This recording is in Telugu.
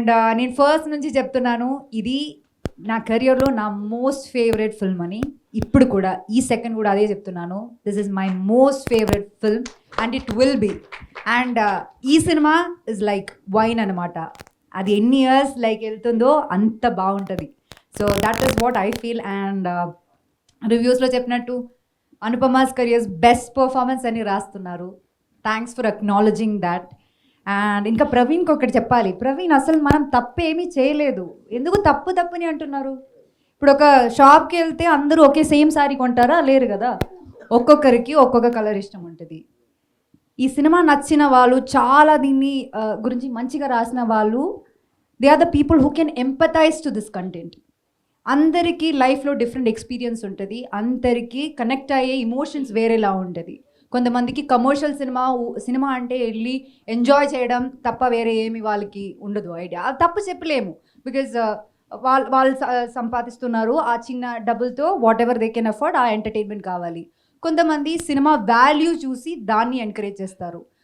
అండ్ uh, నేను ఫస్ట్ నుంచి చెప్తున్నాను ఇది నా కెరియర్లో నా మోస్ట్ ఫేవరెట్ ఫిల్మ్ అని. ఇప్పుడు కూడా ఈ సెకండ్ కూడా అదే చెప్తున్నాను. This is my most favourite film and it will be and ఈ సినిమా ఇస్ లైక్ వైన్ అనమాట అది ఎన్ని ఇయర్స్ లైక్ వెళ్తుందో అంత బాగుంటుంది. So that is what I feel and రివ్యూస్లో చెప్పినట్టు అనుపమాస్ కెరియర్స్ బెస్ట్ పర్ఫార్మెన్స్ అని రాస్తున్నారు. Thanks for acknowledging that and ఇంకా ప్రవీణ్కి ఒకటి చెప్పాలి. ప్రవీణ్ అసలు మనం తప్పు ఏమీ చేయలేదు. ఎందుకు తప్పు తప్పుని అంటున్నారు? ఇప్పుడు ఒక షాప్కి వెళ్తే అందరూ ఒకే సేమ్ సారీ కొంటారా? లేరు కదా. ఒక్కొక్కరికి ఒక్కొక్క కలర్ ఇష్టం ఉంటుంది. ఈ సినిమా నచ్చిన వాళ్ళు చాలా దీన్ని గురించి మంచిగా రాసిన వాళ్ళు they are the people who can empathise to this content అందరికీ లైఫ్లో డిఫరెంట్ ఎక్స్పీరియన్స్ ఉంటుంది. అందరికీ కనెక్ట్ అయ్యే ఇమోషన్స్ వేరేలా ఉంటుంది. కొంతమందికి కమర్షియల్ సినిమా సినిమా అంటే వెళ్ళి ఎంజాయ్ చేయడం తప్ప వేరే ఏమి వాళ్ళకి ఉండదు ఐడియా తప్పు చెప్పలేము. బికాజ్ uh, వాళ్ళు వాళ్ళు సంపాదిస్తున్నారు ఆ చిన్న డబ్బులతో whatever they can afford ఆ ఎంటర్టైన్మెంట్ కావాలి. కొంతమంది సినిమా వాల్యూ చూసి దాన్ని ఎంకరేజ్ చేస్తారు.